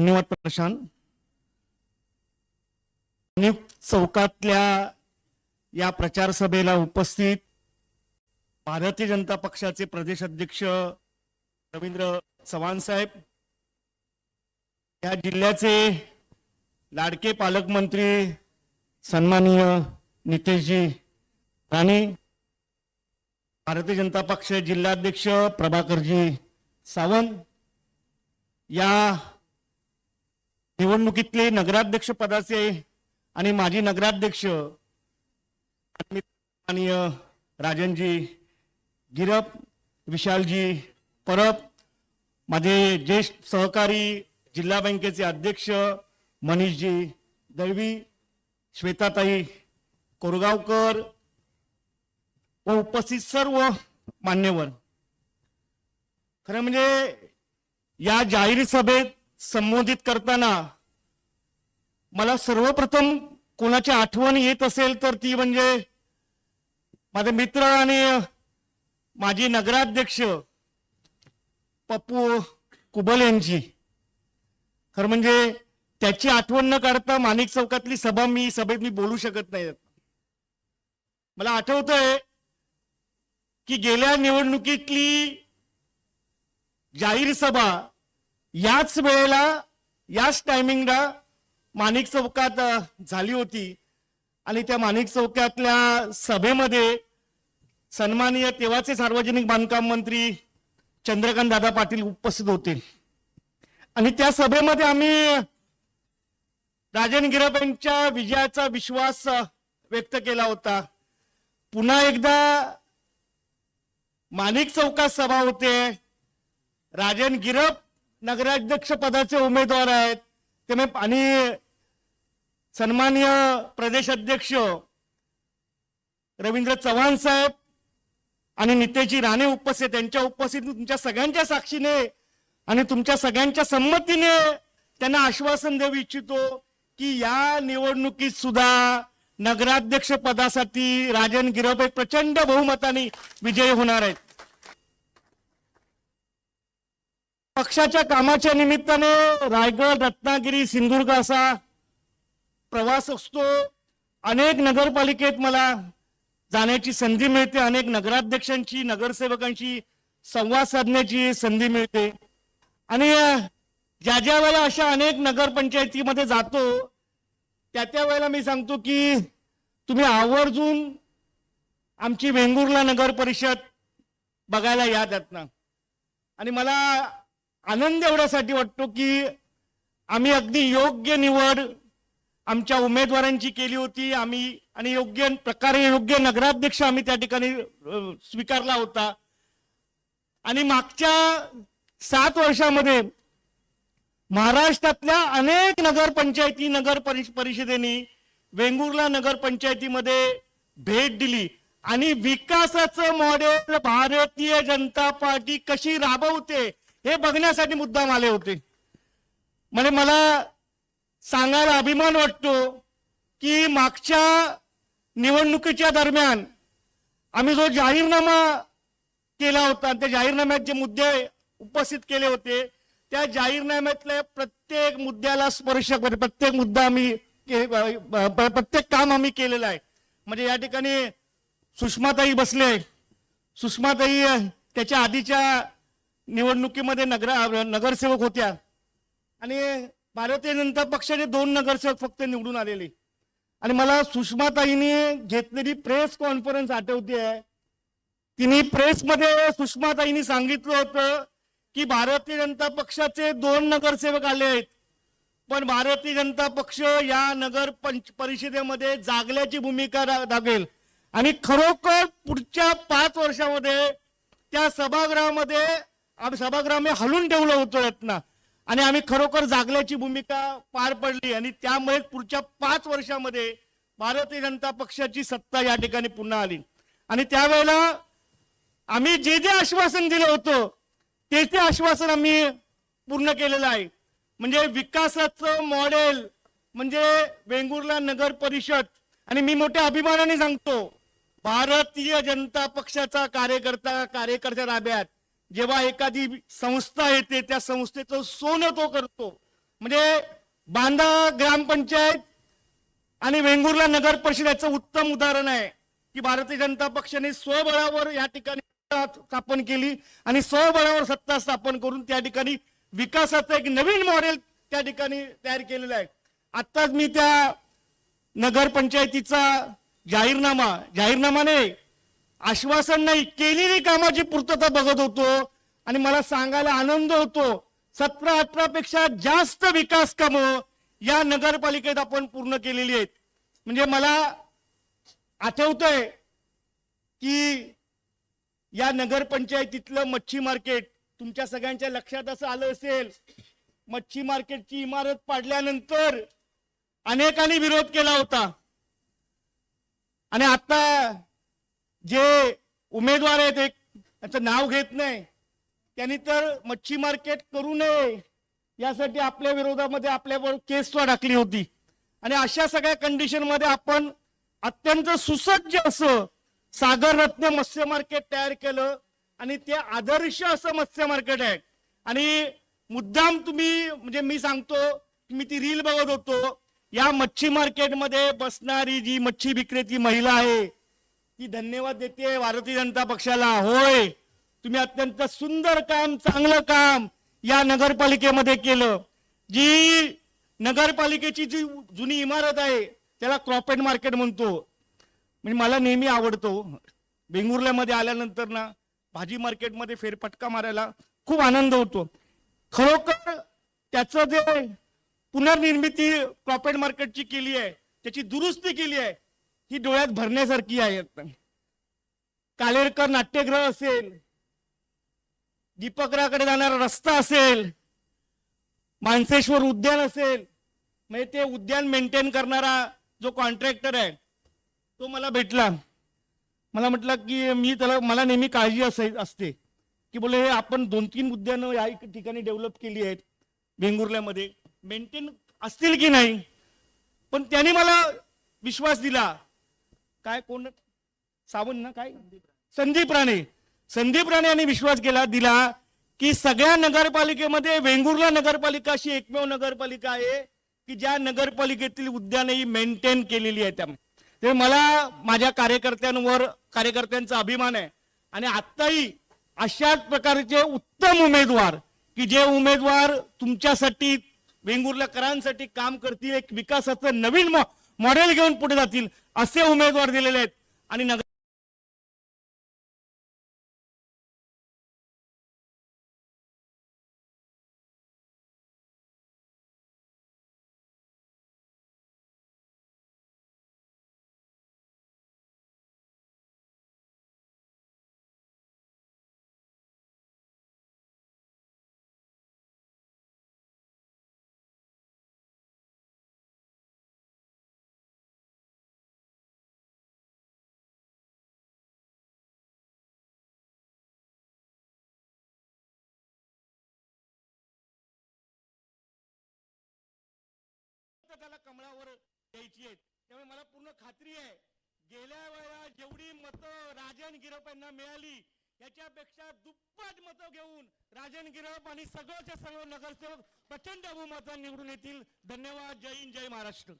धन्यवाद प्रशांत. नियुक्त चौकातल्या या प्रचार सभेला उपस्थित भारतीय जनता पक्षाचे प्रदेश अध्यक्ष रवींद्र चव्हाण साहेब या जिल्ह्याचे लाडके पालकमंत्री सन्माननीय नितेशजी राणे भारतीय जनता पक्ष जिल्हाध्यक्ष प्रभाकरजी सावंत या निवडणुकीतले नगराध्यक्ष पदाचे आणि माजी नगराध्यक्ष माननीय राजनजी गिरप विशालजी परब माझे ज्येष्ठ सहकारी जिल्हा बँकेचे अध्यक्ष मनीषजी दळवी श्वेताताई कोरगावकर व उपस्थित सर्व मान्यवर. खरं म्हणजे या जाहीर सभेत संबोधित करताना मला सर्वप्रथम कोणाची आठवण येत असेल तर ती म्हणजे माझे मित्र आणि माजी नगराध्यक्ष पप्पू कुबल यांची. खरं म्हणजे त्याची आठवण न काढता माणिक चौकातली सभा मी सभेत मी बोलू शकत नाही. मला आठवतंय की गेल्या निवडणुकीतली जाहीर सभा याच वेळेला याच टायमिंगला माणिक चौकात झाली होती. आणि त्या माणिक चौकातल्या सभेमध्ये सन्माननीय तेव्हाचे सार्वजनिक बांधकाम मंत्री चंद्रकांत दादा पाटील उपस्थित होते. आणि त्या सभेमध्ये आम्ही राजन गिरप यांच्या विजयाचा विश्वास व्यक्त केला होता. पुन्हा एकदा माणिक चौकात सभा होते. राजन गिरप नगराध्यक्ष पदाचे उमेदवार आहेत. ते आणि सन्माननीय प्रदेश अध्यक्ष रवींद्र चव्हाण साहेब आणि नितेजी राणे उपस्थित त्यांच्या उपस्थित तुमच्या सगळ्यांच्या साक्षीने आणि तुमच्या सगळ्यांच्या संमतीने त्यांना आश्वासन देऊ इच्छितो की या निवडणुकीत सुद्धा नगराध्यक्ष पदासाठी राजन गिरप प्रचंड बहुमताने विजयी होणार आहेत. पक्षाच्या कामाच्या निमित्ताने रायगड रत्नागिरी सिंधुदुर्ग असा प्रवास असतो. अनेक नगरपालिकेत मला जाण्याची संधी मिळते. अनेक नगराध्यक्षांची नगरसेवकांची संवाद साधण्याची संधी मिळते. आणि ज्या ज्या वेळेला अशा अनेक नगरपंचायतीमध्ये जातो त्या त्या वेळेला मी सांगतो की तुम्ही आवर्जून आमची वेंगुर्ला नगर परिषद बघायला या त्यातनं. आणि मला आनंद एवढ्यासाठी वाटतो की आम्ही अगदी योग्य निवड आमच्या उमेदवारांची केली होती. आम्ही आणि योग्य प्रकारे योग्य नगराध्यक्ष आम्ही त्या ठिकाणी स्वीकारला होता. आणि मागच्या सात वर्षामध्ये महाराष्ट्रातल्या अनेक नगरपंचायती नगर परिष- परिषदेनी वेंगुर्ला नगरपंचायतीमध्ये भेट दिली. आणि विकासाचं मॉडेल भारतीय जनता पार्टी कशी राबवते? हे बघण्यासाठी मुद्दाम आले होते. म्हणजे मला सांगायला अभिमान वाटतो की मागच्या निवडणुकीच्या दरम्यान आम्ही जो जाहीरनामा केला होता त्या जाहीरनाम्यात जे मुद्दे उपस्थित केले होते त्या जाहीरनाम्यातल्या प्रत्येक मुद्द्याला स्पर्श करते प्रत्येक मुद्दा आम्ही प्रत्येक काम आम्ही केलेलं आहे. म्हणजे या ठिकाणी सुषमाताई बसले सुषमाताई त्याच्या आधीच्या निवडणुकीमध्ये नगर नगरसेवक होत्या. आणि भारतीय जनता पक्षाचे दोन नगरसेवक फक्त निवडून आलेले. आणि मला सुषमाताईने घेतलेली प्रेस कॉन्फरन्स आठवते. आहे तिने प्रेसमध्ये सुषमाताईंनी सांगितलं होतं की भारतीय जनता पक्षाचे दोन नगरसेवक आले आहेत. पण भारतीय जनता पक्ष या नगर पंच परिषदेमध्ये जागल्याची भूमिका दागेल. आणि खरोखर पुढच्या पाच वर्षामध्ये त्या सभागृहामध्ये आम्ही सभागृहामध्ये हलून ठेवलं होतं रत्ना आणि आम्ही खरोखर जागल्याची भूमिका पार पडली आणि त्यामुळे पुढच्या पाच वर्षामध्ये भारतीय जनता पक्षाची सत्ता या ठिकाणी पुन्हा आली. आणि त्यावेळेला आम्ही जे जे आश्वासन दिलं होतं ते ते आश्वासन आम्ही पूर्ण केलेलं आहे. म्हणजे विकासाचं मॉडेल म्हणजे वेंगुर्ला नगर परिषद. आणि मी मोठ्या अभिमानाने सांगतो भारतीय जनता पक्षाचा कार्यकर्ता कार्यकर्त्या ताब्यात जेव्हा एखादी संस्था येते त्या संस्थेचं सोनं तो करतो. म्हणजे बांधा ग्रामपंचायत आणि वेंगुर्ला नगर परिषद याचं उत्तम उदाहरण आहे की भारतीय जनता पक्षाने स्वबळावर या ठिकाणी स्थापन केली आणि स्वबळावर सत्ता स्थापन करून त्या ठिकाणी विकासाचं एक नवीन मॉडेल त्या ठिकाणी तयार केलेलं आहे. आत्ताच मी त्या नगरपंचायतीचा जाहीरनामा जाहीरनामा नाही आश्वासन नाही केलेली कामाची पूर्तता बघत होतो. आणि मला सांगायला आनंद होतो सतरा अठरा पेक्षा जास्त विकास कामं या नगरपालिकेत आपण पूर्ण केलेली आहेत. म्हणजे मला आठवतंय की या नगरपंचायतीतलं मच्छी मार्केट तुमच्या सगळ्यांच्या लक्षात असं आलं असेल मच्छी मार्केटची इमारत पाडल्यानंतर अनेकांनी विरोध केला होता. आणि आता जे उमेदवार आहेत एक त्याचं नाव घेत नाही त्यांनी तर मच्छी मार्केट करू नये यासाठी आपल्या विरोधामध्ये आपल्यावर केस टाकली होती. आणि अशा सगळ्या कंडिशनमध्ये आपण अत्यंत सुसज्ज असं सागर रत्न मत्स्य मार्केट तयार केलं आणि ते आदर्श असं मत्स्य मार्केट आहे. आणि मुद्दाम तुम्ही म्हणजे मी सांगतो मी ती रील बघत होतो. या मच्छी मार्केटमध्ये बसणारी जी मच्छी विक्रेती महिला आहे ती धन्यवाद देते भारतीय जनता पक्षाला. होय तुम्ही अत्यंत सुंदर काम चांगलं काम या नगरपालिकेमध्ये केलं. जी नगरपालिकेची जी जुनी इमारत आहे त्याला क्रॉपेट मार्केट म्हणतो. म्हणजे मला नेहमी आवडतो. बेंगुर्ल्यामध्ये आल्यानंतर ना भाजी मार्केटमध्ये फेरफटका मारायला खूप आनंद होतो. खरोखर त्याचं जे पुनर्निर्मिती क्रॉप अँड मार्केटची केली आहे त्याची दुरुस्ती केली आहे ही डोळ्यात भरण्यासारखी आहे. कालेरकर नाट्यगृह असेल दीपकराकडे जाणारा रस्ता असेल मानसेश्वर उद्यान असेल म्हणजे ते उद्यान मेंटेन करणारा जो कॉन्ट्रॅक्टर आहे तो मला भेटला. मला म्हटलं की मी त्याला मला नेहमी काळजी असाय असते. की बोले हे आपण दोन तीन उद्यानं या ठिकाणी डेव्हलप केली आहेत वेंगुर्ल्यामध्ये. मेंटेन असतील की नाही? पण त्याने मला विश्वास दिला. काय कोण? सावंत ना काय? संदीप राणे. संदीप राणे यांनी विश्वास केला दिला की सगळ्या नगरपालिकेमध्ये वेंगुर्ला नगरपालिका अशी एकमेव नगरपालिका आहे की ज्या नगरपालिकेतील उद्याने ही मेंटेन केलेली आहे त्यामुळे. ते मला माझ्या कार्यकर्त्यांवर कार्यकर्त्यांचा अभिमान आहे. आणि आत्ताही अशाच प्रकारचे उत्तम उमेदवार की जे उमेदवार तुमच्यासाठी वेंगुर्लाकरांसाठी काम करतील एक विकासाचं नवीन मग मॉडेल घेऊन पुढे जातील असे उमेदवार दिलेले आहेत. आणि नगर त्याला कमळावर द्यायची आहेत. त्यामुळे मला पूर्ण खात्री आहे. गेल्या वेळा जेवढी मतं राजन गिरप यांना मिळाली याच्यापेक्षा दुप्पट मतं घेऊन राजन गिरप आणि सगळंच्या सगळं नगरसेवक प्रचंड बहुमतात निवडून येतील. धन्यवाद. जय हिंद जय महाराष्ट्र.